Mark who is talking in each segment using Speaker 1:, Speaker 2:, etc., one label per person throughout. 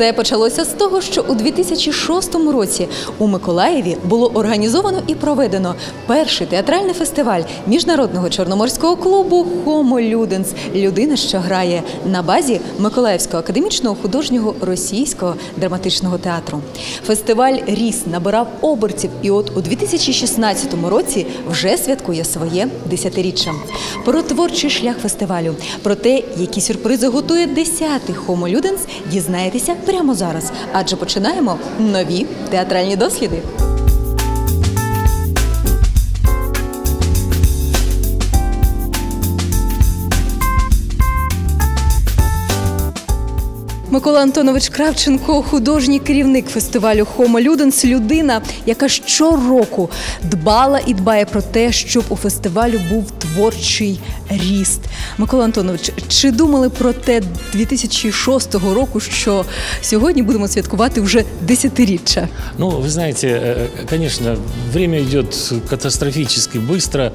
Speaker 1: Все почалося з того, що у 2006 році у Миколаєві було організовано і проведено перший театральний фестиваль міжнародного чорноморського клубу Homo Люденс Людина, що грає на базі Миколаївського академічного художнього російського драматичного театру. Фестиваль ріс, набирав обертів, і от у 2016 році вже святкує своє десятиріччя. Про творчий шлях фестивалю, про те, які сюрпризи готує 10-й Homo Люденс, дізнаєтеся прямо зараз, адже починаємо нові театральні досліди. Микола Антонович Кравченко, художній керівник фестивалю Homo Люденс, людина, яка щороку дбала і дбає про те, щоб у фестивалю був творчий ріст. Микола Антонович, чи думали про те 2006 року, що сьогодні будемо святкувати вже десятиріччя?
Speaker 2: Ну, вы знаете, э, конечно, время идет катастрофически быстро,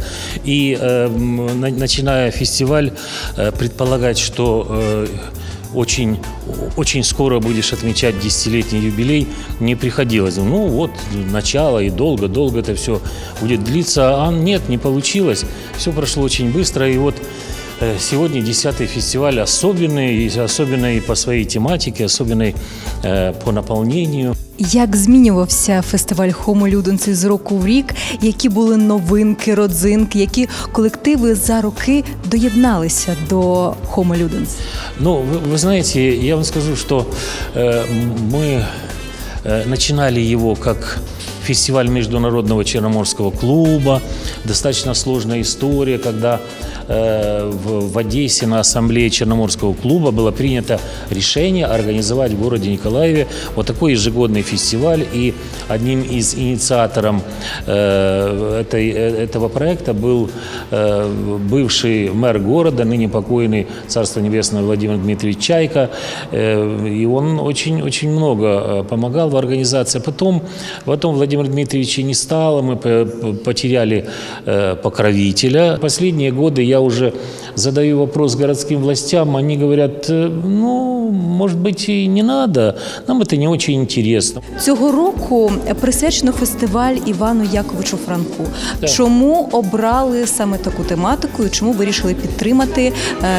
Speaker 2: и э, м, на- начиная фестиваль, э, предполагать, что э, очень, очень скоро будешь отмечать десятилетний юбилей, не приходилось. Ну вот, начало и долго-долго это все будет длиться. А нет, не получилось. Все прошло очень быстро, и вот Сегодня 10-й фестиваль особенный, и особенный по своей тематике, особенный э, по наполнению.
Speaker 1: Як змінювався фестиваль Homo Люденс з року в рік? Які були новинки, родзинки, які колективи за роки доєдналися до Homo Люденс?
Speaker 2: Ну, вы, вы знаете, я вам скажу, что э, мы э, начинали его как фестиваль международного черноморского клуба. Достаточно сложная история, когда э, в, в Одессе на ассамблее Черноморского клуба было принято решение организовать в городе Николаеве вот такой ежегодный фестиваль. И одним из инициаторов э, этой, э, этого проекта был э, бывший мэр города, ныне покойный Царство Небесное Владимир Дмитриевич Чайка. Э, И он очень-очень много э, помогал в организации. Потом, потом Владимир Дмитриевич и не стало, мы по- по- потеряли э, покровителя. Последние годы я уже задаю вопрос городским властям, они говорят, «Э, ну, может быть, и не надо, нам это не очень интересно.
Speaker 1: Цього року присвячено фестиваль Івану Яковичу Франку.
Speaker 2: Так.
Speaker 1: Чому обрали саме таку тематику і чому вирішили підтримати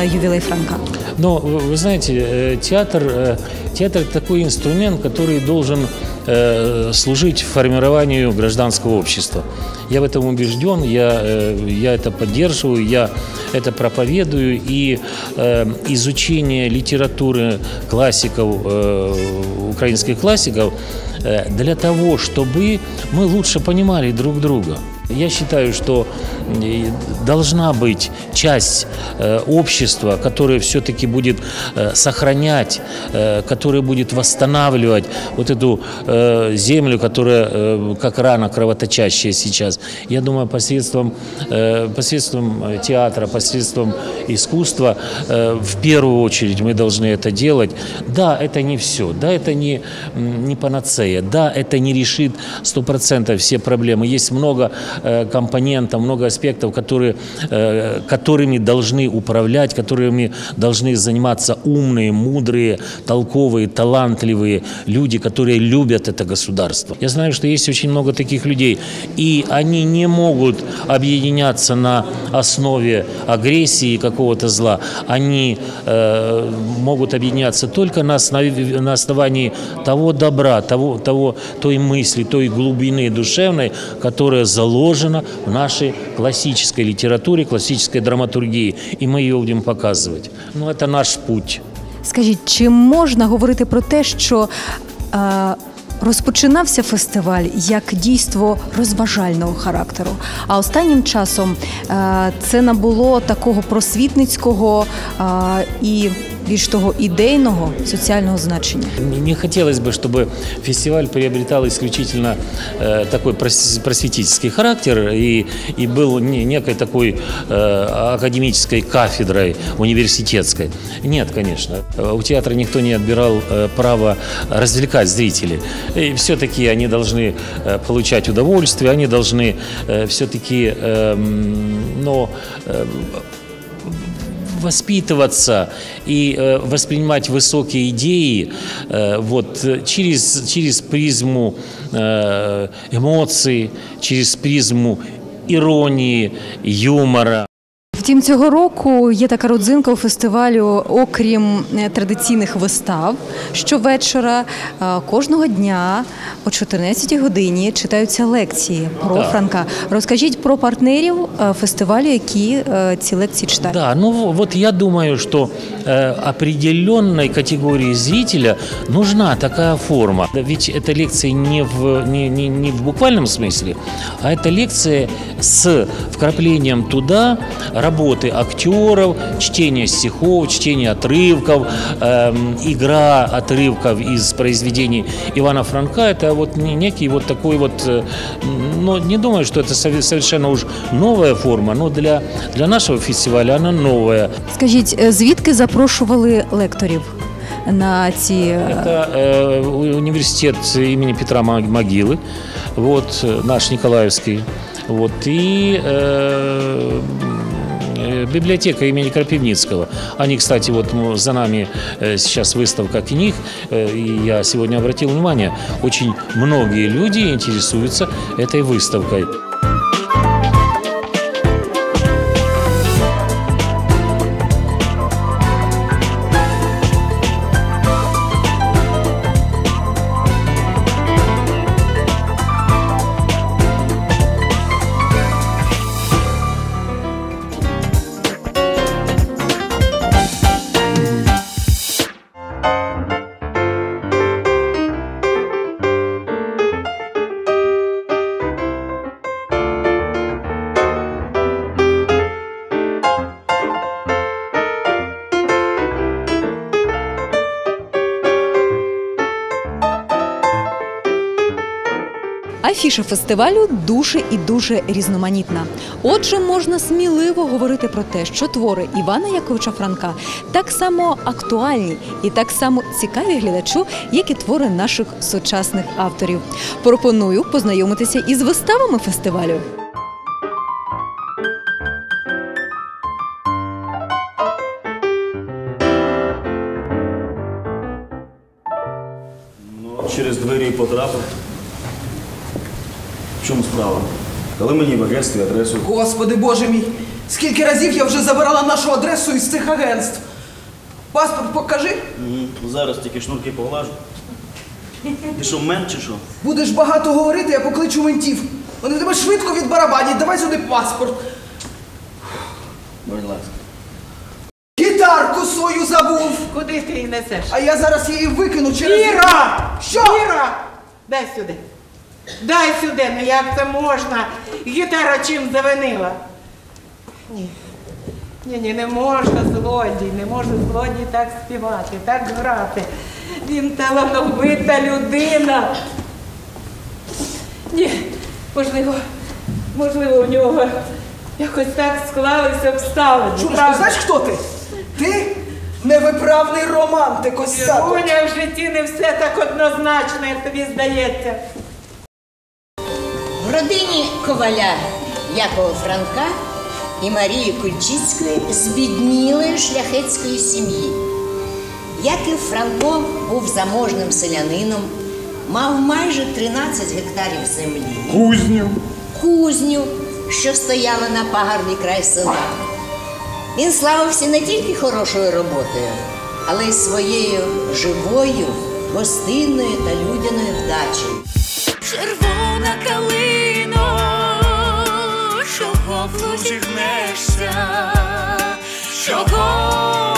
Speaker 1: е, ювілей Франка?
Speaker 2: Но вы вы знаете, э, театр, э, театр такой инструмент, который должен э, служить формированию гражданского общества. Я в этом убежден, я, э, я это поддерживаю, я это проповедую, и э, изучение литературы классиков, э, украинских классиков, э, для того, чтобы мы лучше понимали друг друга. Я считаю, что э, должна быть часть э, общества, которая все-таки будет э, сохранять, которая будет восстанавливать вот эту землю, которая как рана кровоточащая сейчас. Я думаю, посредством, посредством театра, посредством искусства, в первую очередь мы должны это делать. Да, это не все, да, это не, не панацея, да, это не решит 100% все проблемы. Есть много компонентов, много аспектов, которые, э, которыми должны управлять, которыми должны заниматься умные, мудрые, толковые, талантливые люди, которые любят это государство. Я знаю, что есть очень много таких людей, и они не могут объединяться на основе агрессии какого-то зла. Они э, могут объединяться только на основе, на основании того добра, того, того, той мысли, той глубины душевной, которая заложена в нашей классической литературе, классической драматургии. И мы ее будем показывать. Ну, это наш путь.
Speaker 1: Скажіть, чи можна говорити про те, що е, розпочинався фестиваль як дійство розважального характеру, а останнім часом е, це набуло такого просвітницького е, і більш того ідейного соціального значення?
Speaker 2: Не не хотелось бы, чтобы фестиваль приобретал исключительно э, такой прос- просветительский характер и, и был не- некой такой э, академической кафедрой университетской. Нет, конечно. Э, У театра никто не отбирал э, право развлекать зрителей. И все-таки они должны э, получать удовольствие, они должны все-таки, но э, воспитываться и э, воспринимать высокие идеи э, вот, э, через, через призму э, эмоций, через призму иронии, юмора.
Speaker 1: Втім, цього року є така родзинка у фестивалю, окрім е, традиційних вистав. Щовечора е, кожного дня о 14 годині читаються лекції про
Speaker 2: Так.
Speaker 1: Франка. Розкажіть про партнерів е, фестивалю, які е, ці лекції читають.
Speaker 2: Да, ну вот я думаю, что э, определенной категории зрителя нужна такая форма. Да Ведь эта лекция не в, не, не, не в буквальном смысле, а это лекция с вкраплением туда работы актеров, чтение стихов, чтение отрывков, эм, игра отрывков из произведений Ивана Франка. Это вот не- некий вот такой вот, э, но не думаю, что это сове- совершенно уж новая форма, но для, для нашего фестиваля она новая.
Speaker 1: Скажіть, е, звідки запрошували лекторів на ці е,
Speaker 2: Это э, у- университет имени Петра Мог- Могилы, вот, э, наш Николаевский, вот, и э, э, библиотека имени Крапивницкого. Они, кстати, вот за нами э, сейчас выставка книг, э, и я сегодня обратил внимание, очень многие люди интересуются этой выставкой.
Speaker 1: Афіша фестивалю дуже і дуже різноманітна. Отже, можна сміливо говорити про те, що твори Івана Яковича Франка так само актуальні і так само цікаві глядачу, як і твори наших сучасних авторів. Пропоную познайомитися із виставами фестивалю.
Speaker 3: Ну, через двері потрапив. В чому справа? Коли мені в агентстві адресу.
Speaker 4: Господи Боже мій, скільки разів я вже забирала нашу адресу із цих агентств. Паспорт покажи.
Speaker 3: Мгм. Зараз тільки шнурки поглажу. Ти що, мент чи що?
Speaker 4: Будеш багато говорити, я покличу ментів. Вони тебе швидко відбарабанять. Давай сюди паспорт.
Speaker 3: Будь ласка.
Speaker 4: Гітарку свою забув.
Speaker 5: Куди ти її несеш?
Speaker 4: А я зараз її викину через.
Speaker 5: Іра!
Speaker 4: Що?
Speaker 5: Іра! Дай сюди. Дай сюди, ну як це можна? Гітара чим завинила? Ні. Ні, ні, не можна злодій, не може злодій так співати, так грати. Він талановита людина. Ні, можливо, можливо, у нього якось так склалися обставини.
Speaker 4: Ти знаєш, хто ти? Ти невиправний романтик, ось так.
Speaker 5: В житті не все так однозначно, як тобі здається.
Speaker 6: В родині Коваля Якова Франка і Марії Кульчицької збіднілої шляхетської сім'ї. Яків Франко був заможним селянином, мав майже 13 гектарів землі.
Speaker 7: Кузню.
Speaker 6: Кузню, що стояла на пагорбі край села. Він славився не тільки хорошою роботою, але й своєю живою, гостинною та людяною вдачею.
Speaker 8: Червона калино, в лузі чого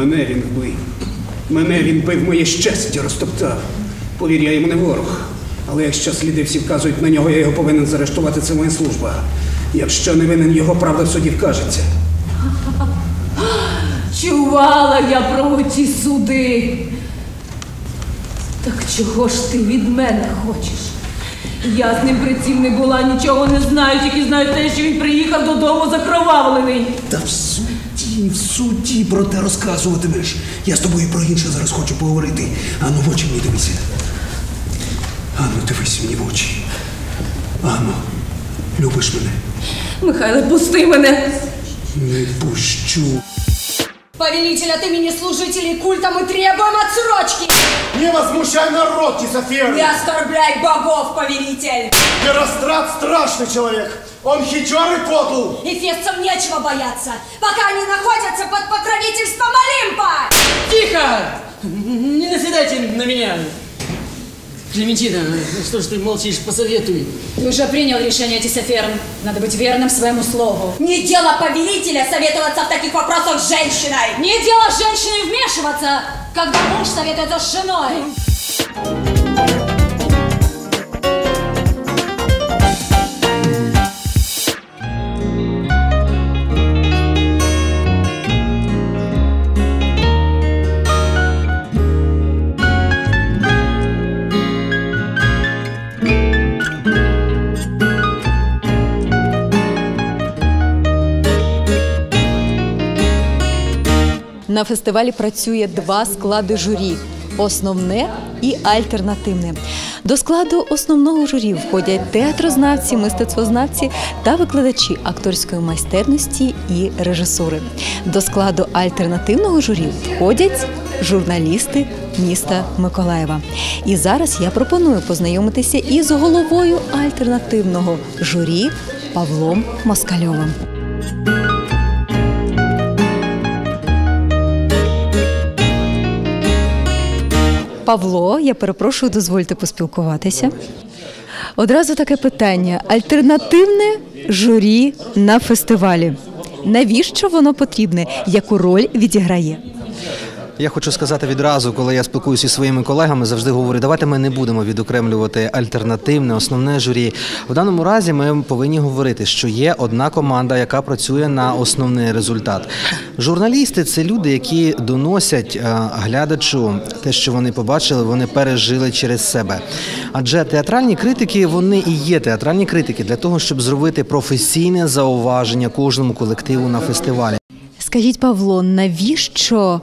Speaker 7: мене він вбив. Мене він бив моє щастя, розтоптав. Повір, я йому не ворог. Але якщо сліди всі вказують на нього, я його повинен заарештувати, це моя служба. Якщо не винен, його правда в суді вкажеться.
Speaker 9: Чувала я про ті суди. Так чого ж ти від мене хочеш? Я з ним при цім не була, нічого не знаю, тільки знаю те, що він приїхав додому закровавлений.
Speaker 10: Та в суді, в суді про те розказуватимеш. Я з тобою про інше зараз хочу поговорити. Ану, в очі мені дивися. Ану, дивись мені в очі. Ану, любиш мене?
Speaker 9: Михайле, пусти мене.
Speaker 10: Не пущу.
Speaker 11: Повелитель от имени служителей культа мы требуем отсрочки!
Speaker 12: Не возмущай народ, Тисофер!
Speaker 11: Не оскорбляй богов, повелитель!
Speaker 12: Герострат страшный человек! Он хитер и подл!
Speaker 11: Эфесцам нечего бояться, пока они находятся под покровительством Олимпа!
Speaker 13: Тихо! Не наседайте на меня! Клементина, что ж ты молчишь, посоветуй.
Speaker 11: Ты уже принял решение, Тисоферн. Надо быть верным своему слову. Не дело повелителя советоваться в таких вопросах с женщиной! Не дело женщины вмешиваться, когда муж советуется с женой!
Speaker 1: На фестивалі працює два склади журі. Основне і альтернативне. До складу основного журі входять театрознавці, мистецтвознавці та викладачі акторської майстерності і режисури. До складу альтернативного журі входять журналісти міста Миколаєва. І зараз я пропоную познайомитися із головою альтернативного журі Павлом Москальовим. Павло, я перепрошую, дозвольте поспілкуватися. Одразу таке питання: альтернативне журі на фестивалі. Навіщо воно потрібне? Яку роль відіграє?
Speaker 14: Я хочу сказати відразу, коли я спілкуюся зі своїми колегами, завжди говорю, давайте ми не будемо відокремлювати альтернативне, основне журі. В даному разі ми повинні говорити, що є одна команда, яка працює на основний результат. Журналісти це люди, які доносять е, глядачу те, що вони побачили, вони пережили через себе. Адже театральні критики вони і є театральні критики для того, щоб зробити професійне зауваження кожному колективу на фестивалі.
Speaker 1: Скажіть, Павло, навіщо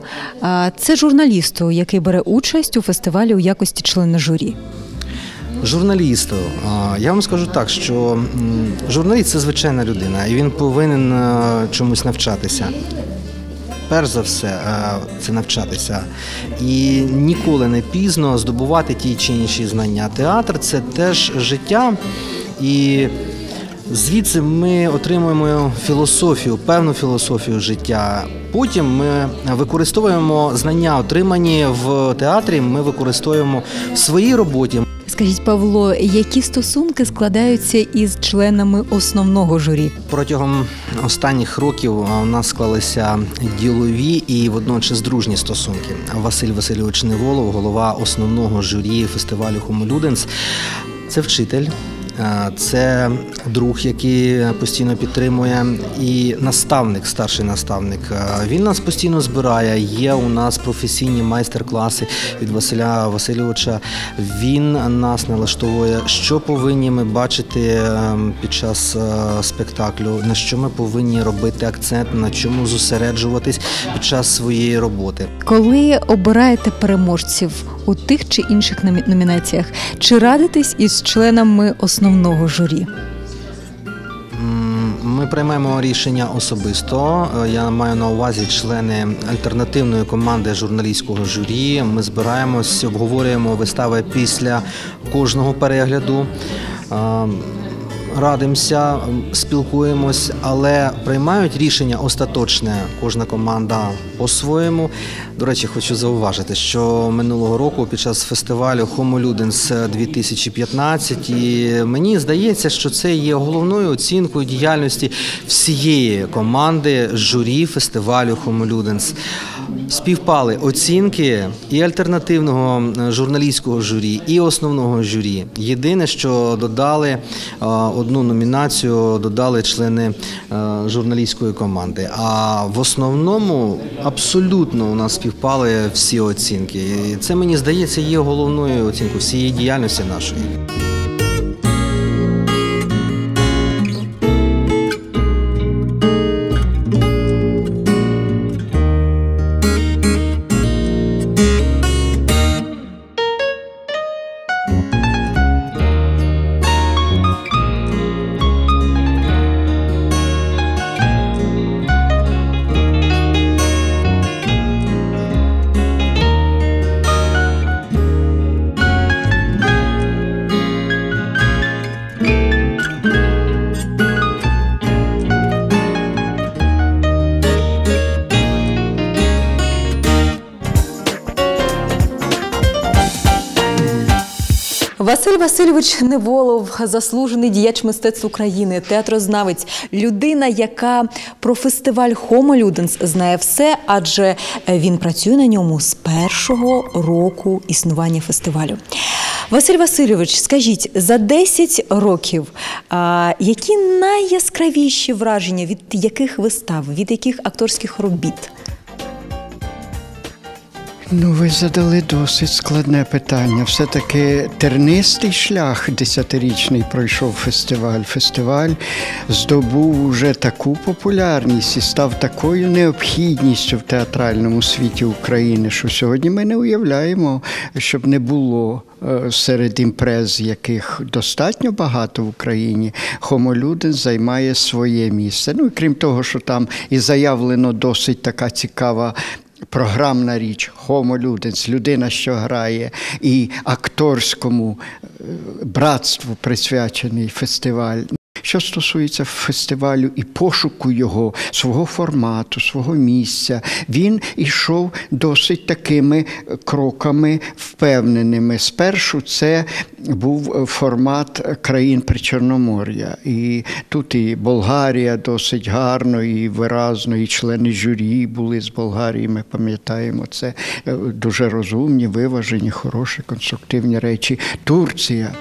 Speaker 1: це журналісту, який бере участь у фестивалі у якості члена журі?
Speaker 14: Журналісту, я вам скажу так, що журналіст це звичайна людина, і він повинен е, чомусь навчатися. Перш за все, е, це навчатися. І ніколи не пізно здобувати ті чи інші знання. Театр це теж життя. І звідси ми отримуємо філософію, певну філософію життя. Потім ми використовуємо знання, отримані в театрі, ми використовуємо в своїй роботі.
Speaker 1: Скажіть, Павло, які стосунки складаються із членами основного журі?
Speaker 14: Протягом останніх років у нас склалися ділові і водночас дружні стосунки. Василь Васильович Неволов, голова основного журі фестивалю Хомолюденс, це вчитель. Це друг, який постійно підтримує, і наставник, старший наставник. Він нас постійно збирає. Є у нас професійні майстер-класи від Василя Васильовича. Він нас налаштовує, що повинні ми бачити е, під час е, спектаклю, на що ми повинні робити акцент, на чому зосереджуватись під час своєї роботи.
Speaker 1: Коли обираєте переможців у тих чи інших номі- номінаціях, чи радитесь із членами основного журі?
Speaker 14: Ми приймаємо рішення особисто. Е, Я маю на увазі члени альтернативної команди журналістського журі. Ми збираємось, обговорюємо вистави після кожного перегляду. Радимося, спілкуємось, але приймають рішення остаточне кожна команда по-своєму. До речі, хочу зауважити, що минулого року під час фестивалю Homo Ludens 2015 і мені здається, що це є головною оцінкою діяльності всієї команди журі фестивалю Homo Ludens. Співпали оцінки і альтернативного журналістського журі, і основного журі. Єдине, що додали е, одну номінацію, додали члени е, журналістської команди. А в основному абсолютно у нас співпали всі оцінки. І це мені здається є головною оцінкою всієї діяльності нашої.
Speaker 1: Василь Васильович Неволов, заслужений діяч мистецтв України, театрознавець, людина, яка про фестиваль Homo Ludens знає все, адже він працює на ньому з першого року існування фестивалю. Василь Васильович, скажіть, за 10 років а, які найяскравіші враження від яких вистав, від яких акторських робіт?
Speaker 15: Ну, ви задали досить складне питання. Все-таки тернистий шлях десятирічний пройшов фестиваль. Фестиваль здобув уже таку популярність і став такою необхідністю в театральному світі України, що сьогодні ми не уявляємо, щоб не було е, серед імпрез, яких достатньо багато в Україні. Ludens займає своє місце. Ну крім того, що там і заявлено досить така цікава. Програмна річ Homo Ludens, людина, що грає, і акторському е, братству присвячений фестиваль. Що стосується фестивалю і пошуку його, свого формату, свого місця, він ішов досить такими кроками впевненими. Спершу це був формат країн Причорномор'я. І тут і Болгарія досить гарно і виразно, і члени журі були з Болгарії. Ми пам'ятаємо це Е, дуже розумні, виважені, хороші, конструктивні речі. Турція.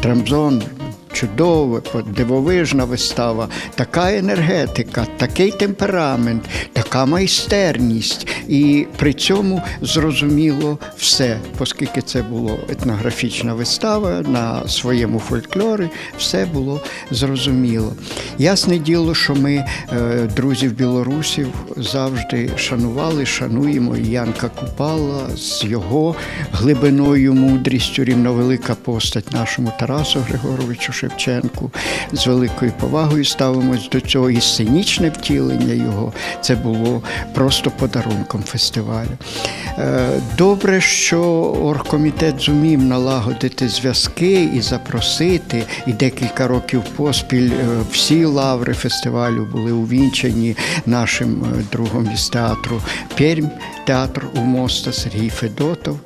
Speaker 15: Трамзон чудова, дивовижна вистава, така енергетика, такий темперамент, така майстерність. І при цьому зрозуміло все, оскільки це була етнографічна вистава на своєму фольклорі, все було зрозуміло. Ясне діло, що ми е, друзів білорусів завжди шанували, шануємо Янка Купала з його глибиною, мудрістю, рівновелика постать нашому Тарасу Григоровичу Шевченку. З великою повагою ставимось до цього. І сценічне втілення його це було просто подарунком фестивалю. Е, Добре, що оргкомітет зумів налагодити зв'язки і запросити, і декілька років поспіль е, всі лаври фестивалю були увінчені нашим е, другом із театру Пермь, театр у Моста Сергій Федотов,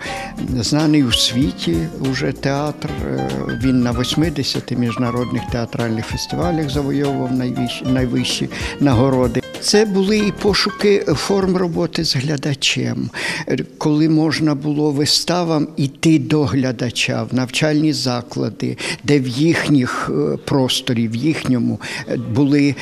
Speaker 15: знаний у світі уже театр. Е, Він на 80 міжнародних театральних фестивалях завойовував найвищі, найвищі нагороди. Це були і пошуки форм роботи з глядачем, Е, коли можна було виставам іти до глядача в навчальні заклади, де в їхніх е, просторі, в їхньому е, були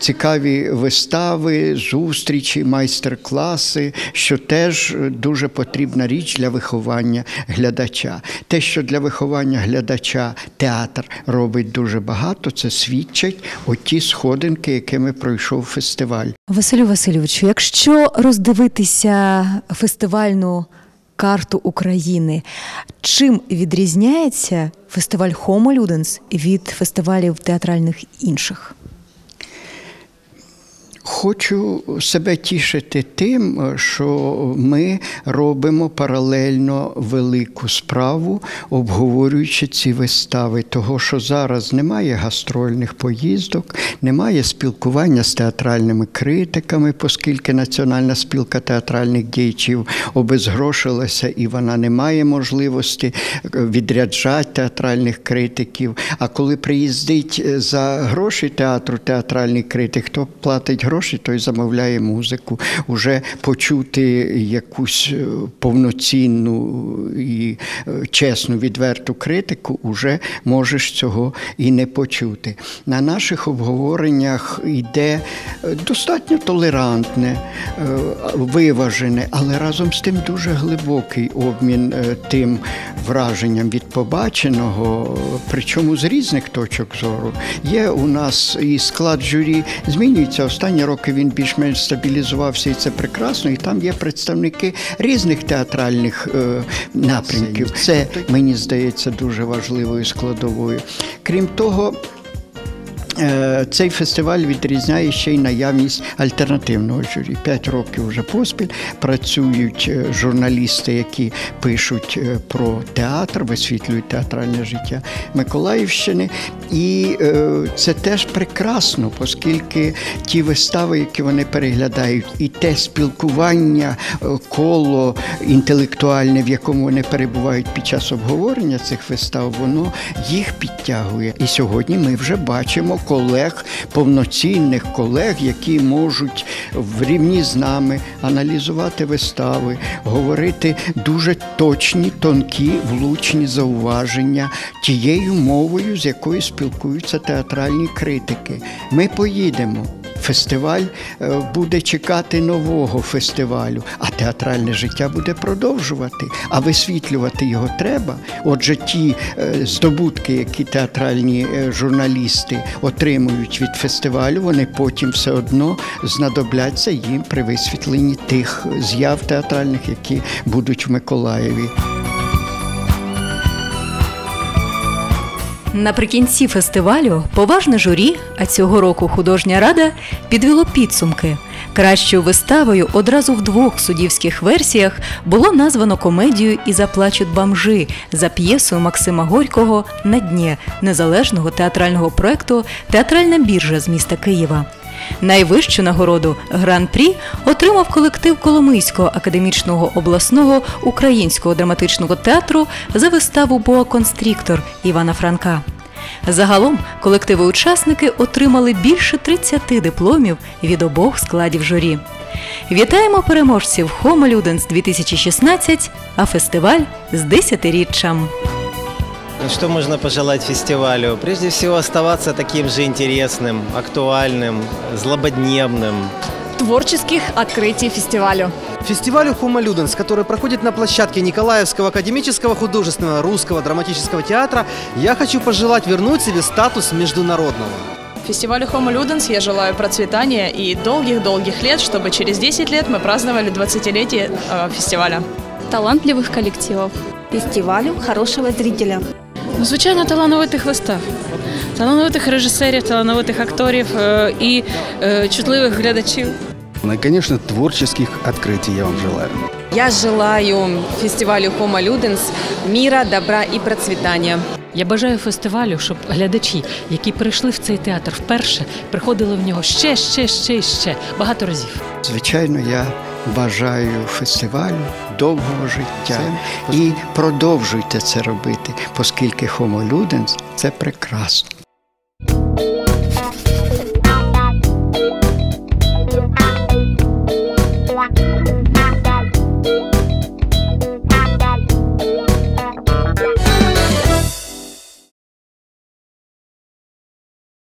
Speaker 15: цікаві вистави, зустрічі, майстер-класи, що теж дуже потрібна річ для виховання глядача. Те, що для виховання глядача театр робить дуже багато, це свідчать оті сходинки, якими пройшов фестиваль.
Speaker 1: Василю Васильовичу, якщо роздивитися фестивальну карту України, чим відрізняється фестиваль Homo Ludens від фестивалів театральних інших?
Speaker 15: Хочу себе тішити тим, що ми робимо паралельно велику справу, обговорюючи ці вистави, того, що зараз немає гастрольних поїздок, немає спілкування з театральними критиками, оскільки Національна спілка театральних діячів обезгрошилася і вона не має можливості відряджати театральних критиків. А коли приїздить за гроші театру театральний критик, хто платить гроші, той замовляє музику. Уже почути якусь е, повноцінну і е, чесну, відверту критику, уже можеш цього і не почути. На наших обговореннях йде е, достатньо толерантне, виважене, але разом з тим дуже глибокий обмін тим враженням від побаченого, причому з різних точок зору. Є у нас і склад журі змінюється. Останні роки він більш-менш стабілізувався, і це прекрасно. І там є представники різних театральних е, напрямків. Це мені здається дуже важливою складовою. Крім того. Е, Цей фестиваль відрізняє ще й наявність альтернативного журі. П'ять років вже поспіль працюють е, журналісти, які пишуть е, про театр, висвітлюють театральне життя Миколаївщини. І це теж прекрасно, оскільки ті вистави, які вони переглядають, і те спілкування, коло інтелектуальне, в якому вони перебувають під час обговорення цих вистав, воно їх підтягує. І сьогодні ми вже бачимо колег, повноцінних колег, які можуть в рівні з нами аналізувати вистави, говорити дуже точні, тонкі, влучні зауваження тією мовою, з якою спілкуються театральні критики. Ми поїдемо. Фестиваль е, буде чекати нового фестивалю, а театральне життя буде продовжувати. А висвітлювати його треба. Отже, ті е, здобутки, які театральні е, журналісти отримують від фестивалю, вони потім все одно знадобляться їм при висвітленні тих з'яв театральних, які будуть в Миколаєві.
Speaker 1: Наприкінці фестивалю поважне журі, а цього року художня рада, підвело підсумки. Кращою виставою одразу в двох суддівських версіях було названо комедію і заплачуть бомжи за п'єсою Максима Горького на дні незалежного театрального проекту Театральна біржа з міста Києва. Найвищу нагороду гран-прі отримав колектив Коломийського академічного обласного українського драматичного театру за виставу Боа Констріктор Івана Франка. Загалом колективи-учасники отримали більше 30 дипломів від обох складів журі. Вітаємо переможців Homo Ludens 2016, а фестиваль з 10-річчям.
Speaker 16: Что можно пожелать фестивалю? Прежде всего оставаться таким же интересным, актуальным, злободневным.
Speaker 17: Творческих открытий фестивалю.
Speaker 14: Фестивалю Homo Ludens, который проходит на площадке Николаевского академического художественного русского драматического театра, я хочу пожелать вернуть себе статус международного.
Speaker 17: Фестивалю Homo Ludens я желаю процветания и долгих-долгих лет, чтобы через 10 лет мы праздновали 20-летие э, фестиваля.
Speaker 18: Талантливых коллективов. Фестивалю хорошего зрителя.
Speaker 19: Ну, звичайно, талановитих вистав, талановитих режисерів, талановитих акторів е, і е, чутливих глядачів.
Speaker 10: Ну и, конечно, творческих открытий я вам желаю.
Speaker 20: Я желаю фестивалю Homo Ludens мира, добра і процвітання.
Speaker 21: Я бажаю фестивалю, щоб глядачі, які прийшли в цей театр вперше, приходили в нього ще, ще, ще, ще багато разів.
Speaker 15: Звичайно, я бажаю фестивалю довгого життя і продовжуйте це робити, оскільки Homo Ludens – це прекрасно.